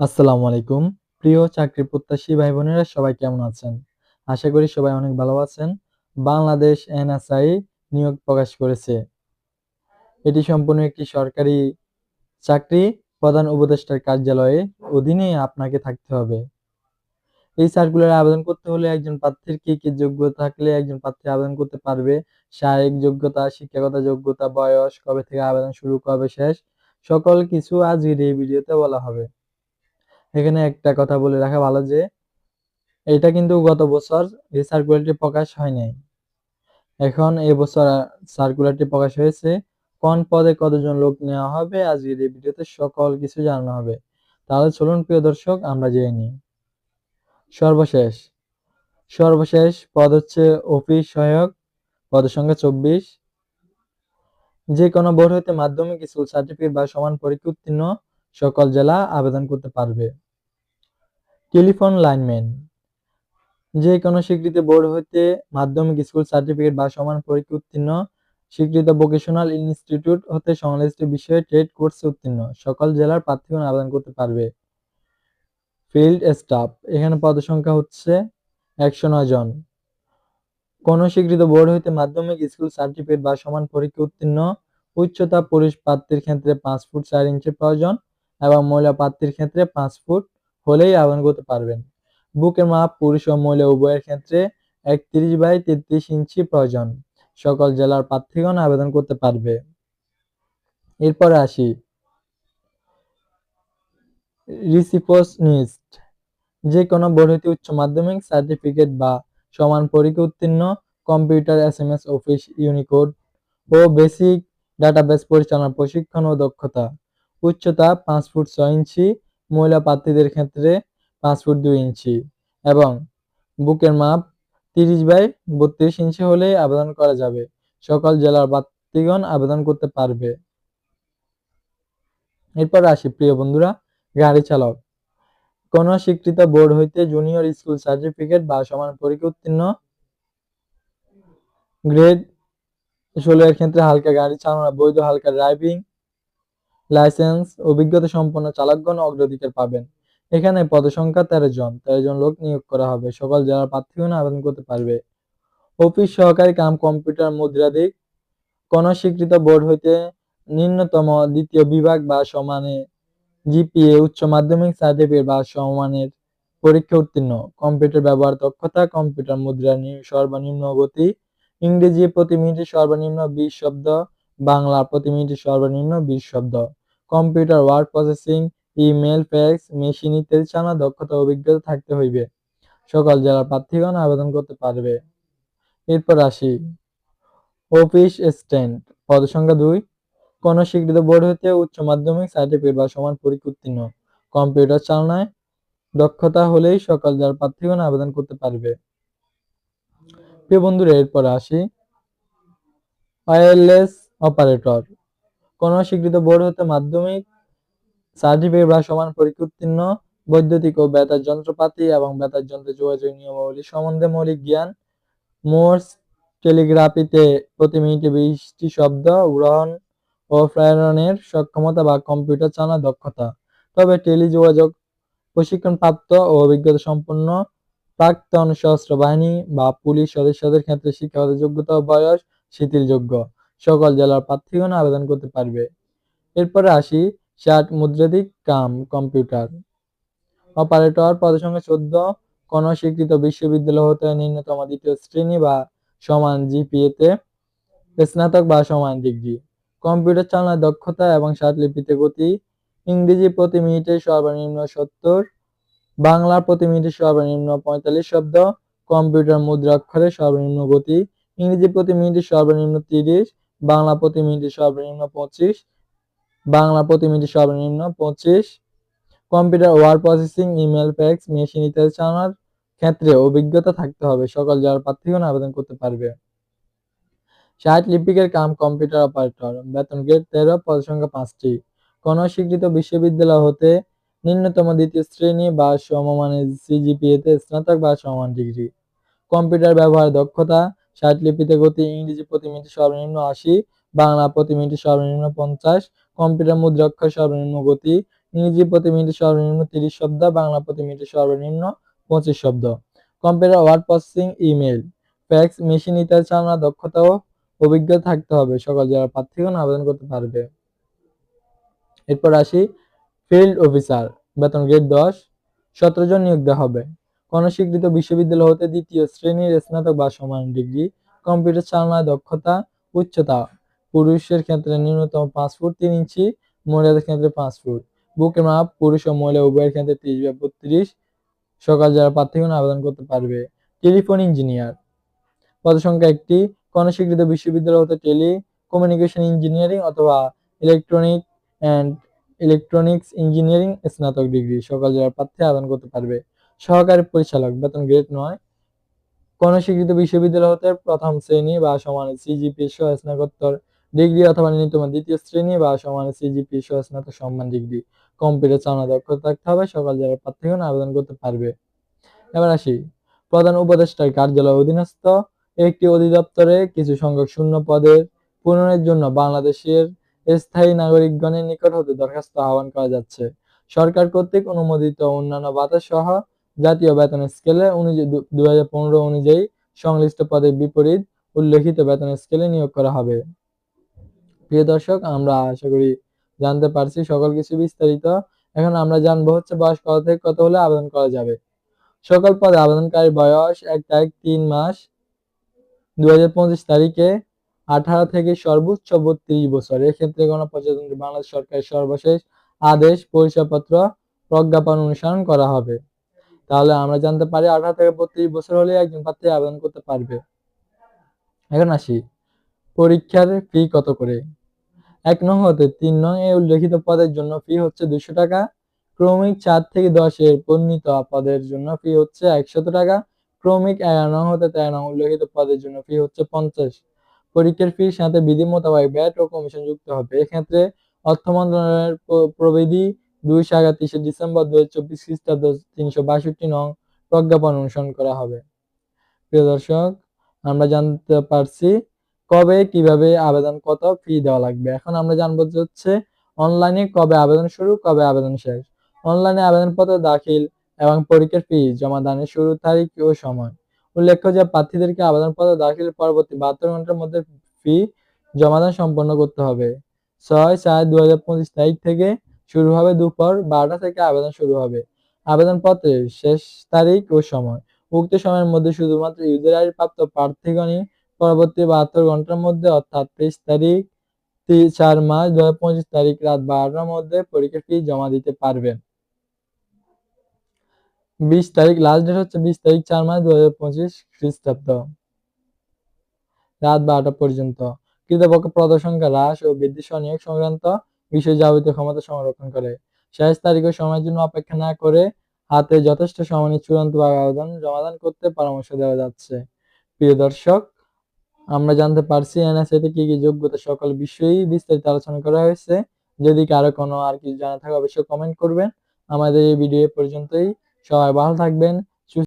আসসালামু আলাইকুম। প্রিয় চাকরি প্রত্যাশী ভাই বোনেরা সবাই কেমন আছেন? আশা করি সবাই অনেক ভালো আছেন। বাংলাদেশ এনএসআই নিয়োগ প্রকাশ করেছে। এটি সম্পূর্ণ একটি সরকারি চাকরি প্রধান উপদেষ্টার কার্যালয়ে অধীনে আপনাকে থাকতে হবে। এই সার্কুলারে আবেদন করতে হলে একজন প্রার্থীর কি কি যোগ্যতা থাকলে একজন প্রার্থী আবেদন করতে পারবে, শারীরিক যোগ্যতা, শিক্ষাগত যোগ্যতা, বয়স, কবে থেকে আবেদন শুরু, কবে শেষ, সকল কিছু আজকের এই ভিডিওতে বলা হবে। এখানে একটা কথা বলে রাখা ভালো যে, এটা কিন্তু গত বছর এই সার্কুলারটি প্রকাশ হয় নাই। এখন এবছর সার্কুলারটি প্রকাশ হয়েছে, কোন পদে কতজন লোক নেওয়া হবে, আজকের এই ভিডিওতে সকল কিছু জানানো হবে। তাহলে চলুন, প্রিয় দর্শক, আমরা জেনে নিই। সর্বশেষ সর্বশেষ পদ হচ্ছে অফিস সহায়ক, পদের সংখ্যা চব্বিশ। যে কোনো বোর্ড হইতে মাধ্যমিক, স্কুল সার্টিফিকেট বা সমান পরীক্ষা উত্তীর্ণ সকল জেলা আবেদন করতে পারবে। Telephone lineman. যে কোনো স্বীকৃত বোর্ড হইতে মাধ্যমিক স্কুল সার্টিফিকেট বা সমান পরীক্ষা উত্তীর্ণ, স্বীকৃত ভোকেশনাল ইনস্টিটিউট হতে সংশ্লিষ্ট বিষয়ে ট্রেড কোর্স উত্তীর্ণ, সকল জেলার প্রার্থীগণ আবেদন করতে পারবে। ফিল্ড স্টাফ এখানে পদসংখ্যা হচ্ছে একশো নয় জন। কোন স্বীকৃত বোর্ড হইতে মাধ্যমিক স্কুল সার্টিফিকেট বা সমান পরীক্ষা উত্তীর্ণ, উচ্চতা পুরুষ প্রার্থীর ক্ষেত্রে পাঁচ ফুট চার ইঞ্চি প্রয়োজন এবং মহিলা প্রার্থীর ক্ষেত্রে পাঁচ ফুট হলেই আবেদন করতে পারবেন। বুকের মাপ পুরুষ ও মহিলা উভয়ের ক্ষেত্রে একত্রিশ বাই তেত্রিশ ইঞ্চি প্রয়োজন। সকল জেলার প্রার্থীগণ আবেদন করতে পারবে। এরপরে আসি। রিসিপোনিস্ট যে কোনো বোর্ড হইতে উচ্চ মাধ্যমিক সার্টিফিকেট বা সমান পরীক্ষা উত্তীর্ণ, computer S M S office, Unicode ও বেসিক ডাটাবেস পরিচালনা প্রশিক্ষণ ও দক্ষতা। উচ্চতা পাঁচ ফুট ছয় ইঞ্চি মহিলা প্রার্থীদের ক্ষেত্রে পাঁচ ফুট দুই ইঞ্চি এবং বুকের মাপ তিরিশ বাই বত্রিশ ইঞ্চি হলেই আবেদন করা যাবে। সকল জেলার প্রার্থীগণ আবেদন করতে পারবে। এরপর আসি প্রিয় বন্ধুরা, গাড়ি চালক। কোন স্বীকৃত বোর্ড হইতে জুনিয়র স্কুল সার্টিফিকেট বা সমান পরীক্ষা উত্তীর্ণ গ্রেড ষোলো এর ক্ষেত্রে হালকা গাড়ি চালানো বৈধ হালকা ড্রাইভিং লাইসেন্স, অভিজ্ঞতা সম্পন্ন চালকগণ অগ্রাধিকার পাবেন। এখানে পদসংখ্যা তেরো জন তেরো জন লোক নিয়োগ করা হবে। সকল জেলার প্রার্থীগণ আবেদন করতে পারবে। অফিস সহকারী কাম, কম্পিউটার মুদ্রাদিক কোন স্বীকৃত বোর্ড হইতে নিম্নতম দ্বিতীয় বিভাগ বা সমানে জিপিএ, উচ্চ মাধ্যমিক সার্টিফিকেট বা সমানের পরীক্ষা উত্তীর্ণ। কম্পিউটার ব্যবহার দক্ষতা, কম্পিউটার মুদ্রা সর্বনিম্ন গতি। ইংরেজি প্রতি মিনিটে সর্বনিম্ন বিশ শব্দ বাংলা প্রতি মিনিটে সর্বনিম্ন বিশ শব্দ। Computer, word processing email fax, machine ইত্যাদি চালানো দক্ষতা অভিজ্ঞতা থাকতে হইবে। সকল জেলার প্রার্থীগণ আবেদন করতে পারবে। এরপর আসি। Office stand. পদসংখ্যা দুই। কোন স্বীকৃত বোর্ড হতে উচ্চ মাধ্যমিক, সার্টিফিকেট বা সমান পরীক্ষা উত্তীর্ণ। কম্পিউটার চালনায় দক্ষতা হলেই সকল যার প্রার্থীগণ আবেদন করতে পারবে। প্রিয় বন্ধুরা, এরপর আসি। Wireless operator. কোন স্বীকৃত বোর্ড হতে মাধ্যমিক, সার্টিফিকেট বা সমান পরীক্ষা উত্তীর্ণ, বৈদ্যুতিক ও বেতার যন্ত্রপাতি এবং বেতার যন্ত্রে যোগাযোগ নিয়মাবলী সম্বন্ধে মৌলিক জ্ঞান, মোর্স, টেলিগ্রাফিতে প্রতি মিনিটে বিশটি শব্দ গ্রহণ ও প্রেরণের সক্ষমতা বা কম্পিউটার চালানোর দক্ষতা। তবে টেলিযোগাযোগ প্রশিক্ষণপ্রাপ্ত ও অভিজ্ঞতা সম্পন্ন প্রাক্তন সশস্ত্র বাহিনী বা পুলিশ সদস্যদের ক্ষেত্রে শিক্ষাগত যোগ্যতা ও বয়স শিথিলযোগ্য। সকল জেলার প্রার্থীগণ আবেদন করতে পারবে। এরপরে আসি ষাট মুদ্রাধিক কাম কম্পিউটার। অপারেটর সঙ্গে চোদ্দ কোন স্বীকৃত বিশ্ববিদ্যালয় হতে নিম্নতম দ্বিতীয় শ্রেণি বা সমান জিপিএতে স্নাতক বা সমান ডিগ্রি। কম্পিউটার চালনার দক্ষতা এবং সাত লিপিতে গতি, ইংরেজি প্রতি মিনিটে সর্বনিম্ন সত্তর, বাংলা প্রতি মিনিটে সর্বনিম্ন পঁয়তাল্লিশ শব্দ, কম্পিউটার মুদ্রা মুদ্রাক্ষরে সর্বনিম্ন গতি, ইংরেজি প্রতি মিনিটে সর্বনিম্ন তিরিশ বাংলা প্রতি মিনিটে সর্বনিম্ন পঁচিশ, বাংলা প্রতি মিনিটে সর্বনিম্ন পঁচিশ, computer word processing, email, fax, machine ইত্যাদি চালানোর ক্ষেত্রে অভিজ্ঞতা থাকতে হবে। সকল যার প্রার্থীগণ আবেদন করতে পারবে। ষাট লিপিকের কাম কম্পিউটার অপারেটর। বেতন গ্রেড তেরো, পদ সংখ্যা পাঁচটি। কোন স্বীকৃত বিশ্ববিদ্যালয় হতে নিম্নতম দ্বিতীয় শ্রেণি বা সমমানের সিজিপিএতে স্নাতক বা সমান ডিগ্রি। কম্পিউটার ব্যবহার দক্ষতা ষাট লিপিতে গতি, ইংরেজি প্রতি মিনিটে সর্বনিম্ন আশি, বাংলা প্রতি মিনিটে সর্বনিম্ন পঞ্চাশ, কম্পিউটার মুদ্রাক্ষর সর্বনিম্ন গতি, ইংরেজি প্রতি মিনিটে সর্বনিম্ন তিরিশ শব্দ, বাংলা প্রতি মিনিটে সর্বনিম্ন পঁচিশ শব্দ। Computer word processing email fax, machine ইত্যাদি চালানোর দক্ষতা ও অভিজ্ঞতা থাকতে হবে। সকল যারা প্রার্থীগণ আবেদন করতে পারবে। এরপর আসি, ফিল্ড অফিসার, বেতন গ্রেড দশ, সতেরো জন নিয়োগ দেওয়া হবে। স্বীকৃত বিশ্ববিদ্যালয় হতে দ্বিতীয় শ্রেণির স্নাতক বা সমান ডিগ্রি, কম্পিউটার চালনায় দক্ষতা, উচ্চতা, পুরুষের ক্ষেত্রে ন্যূনতম পাঁচ ফুট তিন ইঞ্চি, মহিলাদের ক্ষেত্রে পাঁচ ফুট। বুকের মাপ, পুরুষ ও মহিলা উভয়ের ক্ষেত্রে ত্রিশ বা বত্রিশ। সকাল যারা প্রার্থীগণ আবেদন করতে পারবে। Telephone engineer. পদ সংখ্যা একটি স্বীকৃত বিশ্ববিদ্যালয় হতে টেলি, কমিউনিকেশন ইঞ্জিনিয়ারিং অথবা ইলেকট্রনিক অ্যান্ড ইলেকট্রনিক্স ইঞ্জিনিয়ারিং স্নাতক ডিগ্রি। সকল জেলার প্রার্থী, আবেদন করতে পারবে। সহকারী পরিচালক, বেতন গ্রেড নয়। কোন স্বীকৃত বিশ্ববিদ্যালয় হতে প্রথম শ্রেণি বা সমান সিজিপি সহ স্নাতকোত্তর ডিগ্রি অথবা ন্যূনতম দ্বিতীয় শ্রেণি বা সমান সিজিপি সহ স্নাতক সম্মান ডিগ্রি কম্পিউটার চালনা দক্ষতা থাকতে হবে, সকল জেলার প্রার্থীগণ আবেদন করতে পারবে। এবার আসি, প্রধান উপদেষ্টার কার্যালয় অধীনস্থ একটি অধিদপ্তরে কিছু সংখ্যক শূন্য পদের পূরণের জন্য বাংলাদেশের স্থায়ী নাগরিকগণের নিকট হতে দরখাস্ত আহ্বান করা যাচ্ছে। সরকার কর্তৃক অনুমোদিত অন্যান্য ভাতা সহ জাতীয় বেতন স্কেলে দু হাজার পনেরো অনুযায়ী সংশ্লিষ্ট পদের বিপরীত উল্লেখিত বেতন স্কেলে নিয়োগ করা হবে। প্রিয় দর্শক, আমরা আশা করি জানতে পারছি সকল কিছু বিস্তারিত। এখন আমরা জানব হচ্ছে বয়স কত থেকে কত হলে আবেদন করা যাবে। সকল পদে আবেদনকারী বয়স এক তারিখ, তিন মাস দুই হাজার পঁচিশ তারিখে আঠারো থেকে সর্বোচ্চ বত্রিশ বছর। এক্ষেত্রে গণপ্রজাতন্ত্রী বাংলাদেশ সরকারের সর্বশেষ আদেশ, পরিচয়পত্র, প্রজ্ঞাপন অনুসরণ করা হবে। তাহলে আমরা জানতে পারি আঠারো থেকে বত্রিশ বছর হলে একজন প্রার্থী আবেদন করতে পারবে। এখন আসি, পরীক্ষার ফি কত করে? এক নং হতে তিন নং এ উল্লেখিত পদের জন্য ফি হচ্ছে দুশো টাকা, ক্রমিক চার থেকে দশের পরিণত পদের জন্য ফি হচ্ছে একশত টাকা, ক্রমিক এগারো নং হতে তেরো নং উল্লেখিত পদের জন্য ফি হচ্ছে পঞ্চাশ। পরীক্ষার ফির সাথে বিধি মোতাবেক ব্যাট ও কমিশন যুক্ত হবে। এক্ষেত্রে অর্থ মন্ত্রণালয়ের প্রবিধি দুই সাগাতিশে ডিসেম্বর দু হাজার চব্বিশ খ্রিস্টাব্দ তিনশো বাষট্টি নং প্রজ্ঞাপন অনুসরণ করা হবে। প্রিয় দর্শক, আমরা জানতে পারছি কবে, কীভাবে আবেদন, কত ফি দেওয়া লাগবে। এখন আমরা জানব যে হচ্ছে অনলাইনে কবে আবেদন শুরু, কবে আবেদন শেষ। অনলাইনে আবেদনপত্র দাখিল এবং পরীক্ষার ফি জমা দানের শুরু তারিখ ও সময়। উল্লেখ্য যে প্রার্থীদেরকে আবেদনপত্র দাখিল পরবর্তী বাহাত্তর ঘণ্টার মধ্যে ফি জমাদান সম্পন্ন করতে হবে। ছয় চার দু হাজার পঁচিশ তারিখ থেকে শুরু হবে দুপুর বারোটা থেকে আবেদন শুরু হবে। আবেদনপত্রের শেষ তারিখ ও সময়। উক্ত সময়ের মধ্যে শুধুমাত্র ইউজার আইডি প্রাপ্ত প্রার্থীগণই পরবর্তী বাহাত্তর ঘণ্টার মধ্যে, অর্থাৎ তেইশ তারিখ চার মাস, দু হাজার পঁচিশ তারিখ রাত বারোটার মধ্যে পরীক্ষা ফি জমা দিতে পারবেন বিশ তারিখ লাস্ট ডেট হচ্ছে বিশ তারিখ, চার মাস, দু হাজার পঁচিশ খ্রিস্টাব্দ। রাত বারোটা পর্যন্ত। কৃতপক্ষ প্রদর্শনকার হ্রাস ও বৃদ্ধি সংক্রান্ত বিষয় যাবতীয় ক্ষমতা সংরক্ষণ করে। শেষ তারিখ সময়ের জন্য অপেক্ষা না করে হাতে যথেষ্ট সময় চূড়ান্ত আবেদন জমাদান করতে পরামর্শ দেওয়া যাচ্ছে। প্রিয় দর্শক, আমরা জানতে পারছি এনএসএতে কি কি যোগ্যতা সকল বিষয়েই বিস্তারিত আলোচনা করা হয়েছে। যদি কারও কোনো আর কিছু জানা থাকে, অবশ্যই কমেন্ট করবেন। আমাদের এই ভিডিও পর্যন্তই। সবাই ভালো থাকবেন।